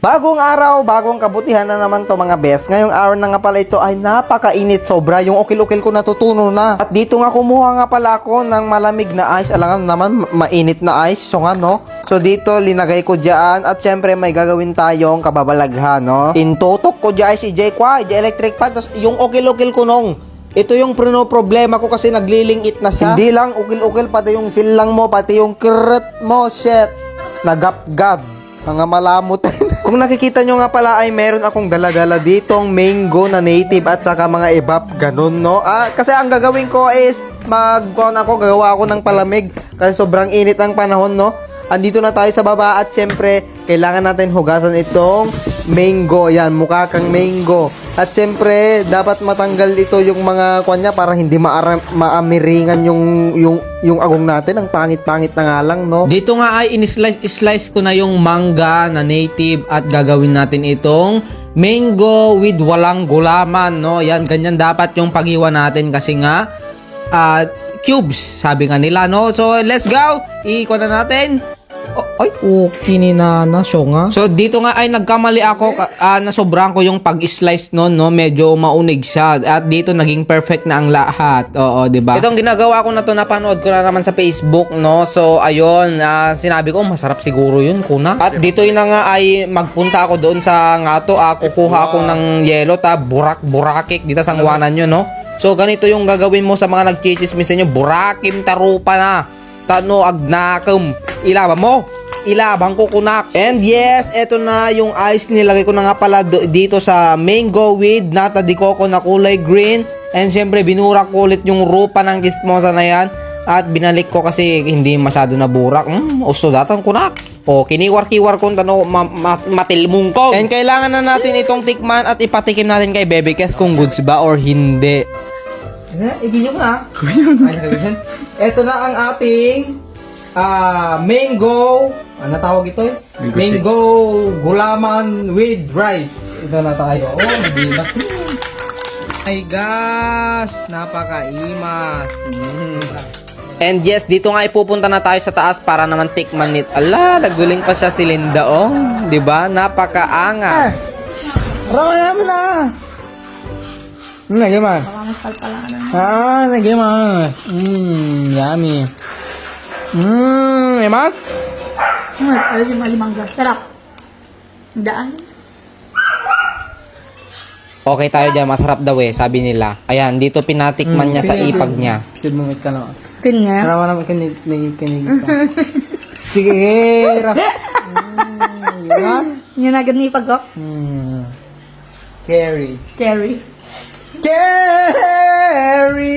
Bagong araw, bagong kabutihan na naman to mga best. Ngayong araw na nga pala ito ay napakainit sobra. Yung ukil-ukil ko natutuno na. At dito nga kumuha nga pala ako ng malamig na ice. Alangan naman, ma- mainit na ice. So nga no. So dito, linagay ko dyan. At syempre, may gagawin tayong kababalaghan, no? Intutok ko dyan si J Kwa, J Electric Fan. Tapos yung ukil-ukil ko nung ito yung prino problema ko kasi naglilingit na siya. Hindi lang ukil-ukil, pati yung silang mo, pati yung krut mo, shit. Nagapgad. Mga malamot. Kung nakikita nyo nga pala ay meron akong daladala ditong mango na native at saka mga ebap, ganun no. Ah, kasi ang gagawin ko is mag ako, gagawa ako ng palamig kasi sobrang init ang panahon no. Andito na tayo sa baba at syempre kailangan natin hugasan itong mango. Yan, mukha kang mango. At syempre, dapat matanggal ito yung mga kanya para hindi maara- maamiringan yung yung yung agong natin. Ang pangit-pangit na nga lang, no? Dito nga ay in-slice slice ko na yung mangga na native at gagawin natin itong mango with walang gulaman, no? Yan, ganyan dapat yung paghiwa natin kasi nga ah, cubes, sabi nga nila, no? So, let's go! Iikot na natin. Ay, okay ni Nana, siya nga. So, dito nga ay nagkamali ako, ah, nasobrahan ko yung pag-slice no, no? Medyo maunig siya. At dito naging perfect na ang lahat. Oo, di ba? Itong ginagawa ko na to, napanood ko na naman sa Facebook, no? So, ayun, ah, sinabi ko, masarap siguro yun, kuna. At dito yun na nga ay magpunta ako doon sa nga to, ah, kukuha ako ng yelo, ta, burak-burakik, dito sa ngwanan nyo, no? So, ganito yung gagawin mo sa mga nagchichismis inyo, burakim tarupa na. Tano agnakum. Ilaba mo. Ilabang ko kunak. And yes, eto na yung ice nilagay ko na nga pala dito sa mango with nata di coco na kulay green. And syempre, binurak ko ulit yung rupa ng chismosa na yan. At binalik ko kasi hindi masyado naburak. Hmm, uso datang kunak. O, kiniwar-kiwar kong tano ma- ma- matilmungkog. And kailangan na natin itong tikman at ipatikim natin kay Bebe Kes kung goods ba or hindi. Eh, ibigyan mo na. Ito na ang ating ah mango, ano tawag ito eh? Mango, gulaman with rice. Ito na tayo. Oh, nabimas. Ay gosh, napakaimas. Mm. And yes, dito nga ipupunta na tayo sa taas para naman tikman nit. Ala, naguling pa siya si Linda, oh. 'Di ba? Napakaanga. Rama naman na. Ano nagyaman? Ah, nagyaman. Mmm, yummy. Mmm, emas? Hmm, alam si Malimangga. Sarap. Daan. Okay tayo dyan, masarap daw eh, sabi nila. Ayan, dito pinatikman niya sa ipag niya. Good mo ka na. Kun nga. Rama naman kinig, kinig, kinig ka. Sige, Ra. Mm, emas? Yan agad ni pag Hmm. Carry. Carry. Carry!